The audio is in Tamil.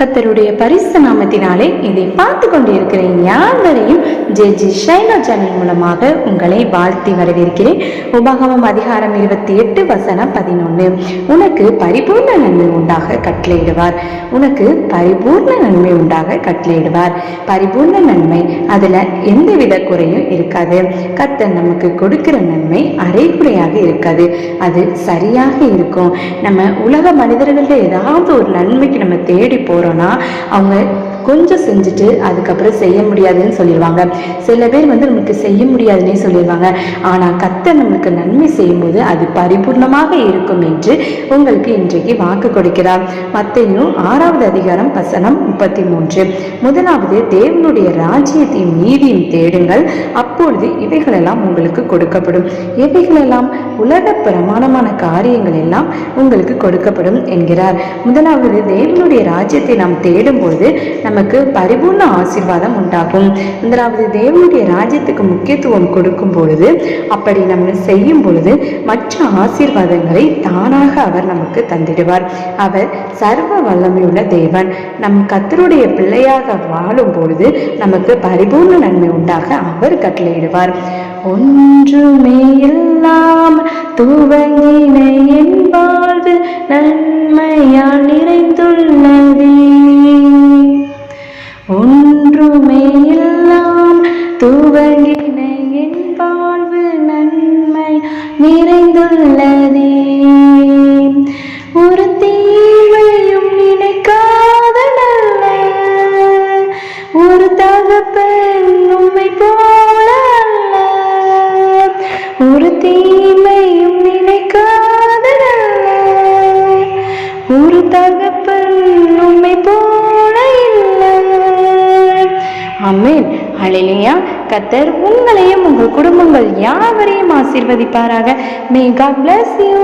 கத்தருடைய பரிசு நாமத்தினாலே இதை பார்த்து கொண்டிருக்கிற யாவரையும் ஜே ஜி ஷைனா சேனல் மூலமாக உங்களை வாழ்த்தி வரவேற்கிறேன். உபகமம் அதிகாரம் இருபத்தி எட்டு வசனம் பதினொன்று உனக்கு பரிபூர்ண நன்மை உண்டாக கட்டளையிடுவார். உனக்கு பரிபூர்ண நன்மை உண்டாக கட்டளையிடுவார். பரிபூர்ண நன்மை அதுல எந்தவித குறையும் இருக்காது. கத்தர் நமக்கு கொடுக்கிற நன்மை அரைக்குறையாக இருக்காது. அது சரியாக இருக்கும். நம்ம உலக மனிதர்கள்ட்ட ஏதாவது ஒரு நன்மைக்கு நம்ம தேடி போறோம்னா அவங்க கொஞ்சம் செஞ்சுட்டு அதுக்கப்புறம் செய்ய முடியாதுன்னு சொல்லிடுவாங்க. சில பேர் வந்து நம்மளுக்கு செய்ய முடியாதுன்னே சொல்லிடுவாங்க. ஆனால் கத்தை நம்மளுக்கு நன்மை செய்யும்போது அது பரிபூர்ணமாக இருக்கும் என்று உங்களுக்கு இன்றைக்கு வாக்கு கொடுக்கிறார். மத்தையும் ஆறாவது அதிகாரம் வசனம் முப்பத்தி மூன்று. முதலாவது தேவனுடைய ராஜ்யத்தையும் நீதியும் தேடுங்கள். அப் அப்பொழுது இவைகளெல்லாம் உங்களுக்கு கொடுக்கப்படும். இவைகளெல்லாம் உலக பிரமாணமான காரியங்கள் எல்லாம் உங்களுக்கு கொடுக்கப்படும் என்கிறார். முதலாவது தேவனுடைய ராஜ்யத்தை நாம் தேடும் தேடும்போது நமக்கு பரிபூர்ண ஆசீர்வாதம் உண்டாகும். முதலாவது தேவனுடைய ராஜ்யத்துக்கு முக்கியத்துவம் கொடுக்கும் பொழுது அப்படி நம்ம செய்யும் பொழுது மற்ற ஆசீர்வாதங்களை தானாக அவர் நமக்கு தந்திடுவார். அவர் சர்வ வல்லமையுள்ள தேவன். நம் கத்தருடைய பிள்ளையாக வாழும் பொழுது நமக்கு பரிபூர்ண நன்மை உண்டாக அவர் கட்டளை கட்டளையிடுவார் ஒன்றுமே எல்லாம் துவங்கின என் வாழ்வு நன்மையால் நிறைந்துள்ளதே. ஒன்றுமே எல்லாம் துவங்கின என் வாழ்வு நன்மை நிறைந்துள்ள ஒரு தீமையும் நினைக்காத ஒரு தகப்பன் உண்மை போல இல்லை. அமீன் ஹalleluya. கத்தர் உங்களையும் உங்கள் குடும்பங்கள் யாவரையும் ஆசீர்வதிப்பாராக. May God bless you